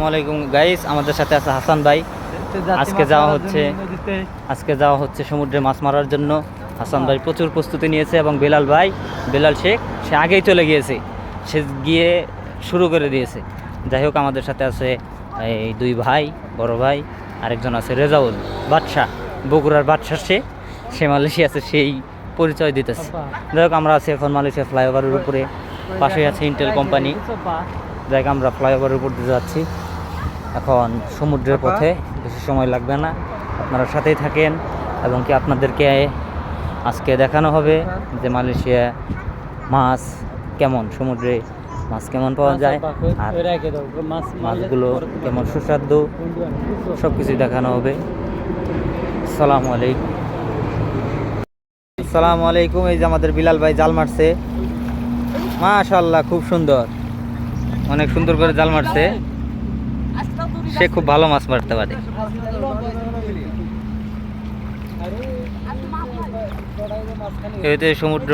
আসসালামাইকুম গাইস আমাদের সাথে আছে হাসান ভাই। আজকে যাওয়া হচ্ছে আজকে যাওয়া হচ্ছে সমুদ্রে মাছ মারার জন্য। হাসান ভাই প্রচুর প্রস্তুতি নিয়েছে এবং বেলাল ভাই, বেলাল শেখ, সে আগেই চলে গিয়েছে। সে গিয়ে শুরু করে দিয়েছে। যাই হোক, আমাদের সাথে আছে এই দুই ভাই, বড় ভাই, আরেকজন আছে রেজাউল বাদশাহ বগুড়ার বাদশাহ সে। সে মালয়েশিয়া আছে সেই পরিচয় দিতেছে। যাই হোক, আমরা আছি এখন মালয়েশিয়া ফ্লাইওভারের উপরে। পাশেই আছে ইন্টেল কোম্পানি যাই আমরা ফ্লাইওভারের উপর দিয়ে যাচ্ছি। এখন সমুদ্রের পথে বেশি সময় লাগবে না। আপনারা সাথেই থাকেন এবং কি আপনাদেরকে আজকে দেখানো হবে যে মালয়েশিয়া মাছ কেমন সমুদ্রে মাছ কেমন পাওয়া যায় আর মাছগুলো কেমন সুস্বাদু সব কিছুই দেখানো হবে। সালামু আলাইকুম। আসসালামু আলাইকুম এই যে আমাদের বিলাল ভাই জাল মারছে। মাশাল্লাহ খুব সুন্দর। অনেক সুন্দর করে জাল মারছে। সে খুব ভালো মাছ মারতে পারে। হচ্ছে সমুদ্র,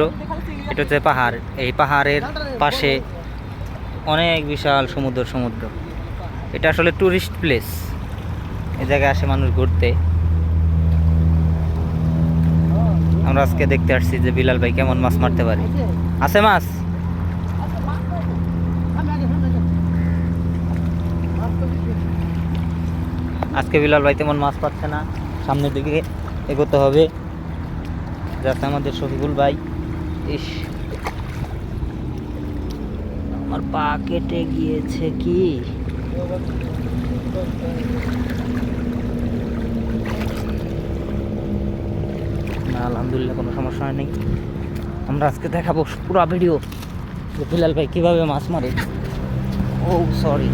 এটা হচ্ছে পাহাড়। এই পাহাড়ের পাশে অনেক বিশাল সমুদ্র সমুদ্র। এটা আসলে টুরিস্ট প্লেস এই জায়গায় আসে মানুষ ঘুরতে। আমরা আজকে দেখতে আসছি যে বিলাল ভাই কেমন মাছ মারতে পারে। আছে মাছ? আজকে বিলাল ভাই তেমন মাছ পাচ্ছে না। সামনের দিকে এগোতে হবে। যাতে আমাদের শফিকুল ভাই। ইস। আমার পা কেটে গিয়েছে কি? আলহামদুলিল্লাহ, কোনো সমস্যা নাই। আমরা আজকে দেখাবো পুরো ভিডিও বিলাল ভাই কীভাবে মাছ মারে। ও সরি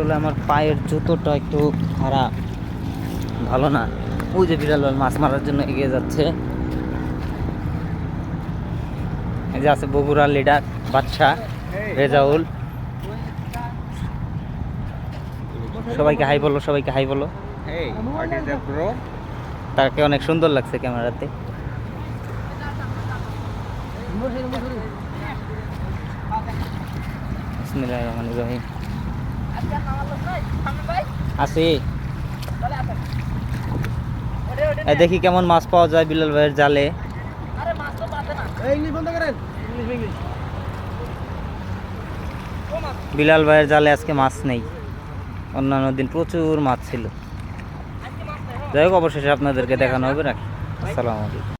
আসলে আমার পায়ের জুতোটা একটু খারাপ। ভালো না। ওই যে বিড়াল মাছ মারার জন্য এগিয়ে যাচ্ছে। এই যে আছে বগুড়ার লিডার বাদশা রেজাউল। সবাইকে হাই বলো সবাইকে হাই বলো? তাকে অনেক সুন্দর লাগছে ক্যামেরাতে। বিসমিল্লাহির রহমানির রহিম। আসি। দেখি কেমন মাছ পাওয়া যায় বিলাল ভাইয়ের জালে। বিলাল ভাইয়ের জালে আজকে মাছ নেই। অন্যান্য দিন প্রচুর মাছ ছিল। যাই হোক অবশেষে আপনাদেরকে দেখানো হবে রাখি আসসালামু আলাইকুম।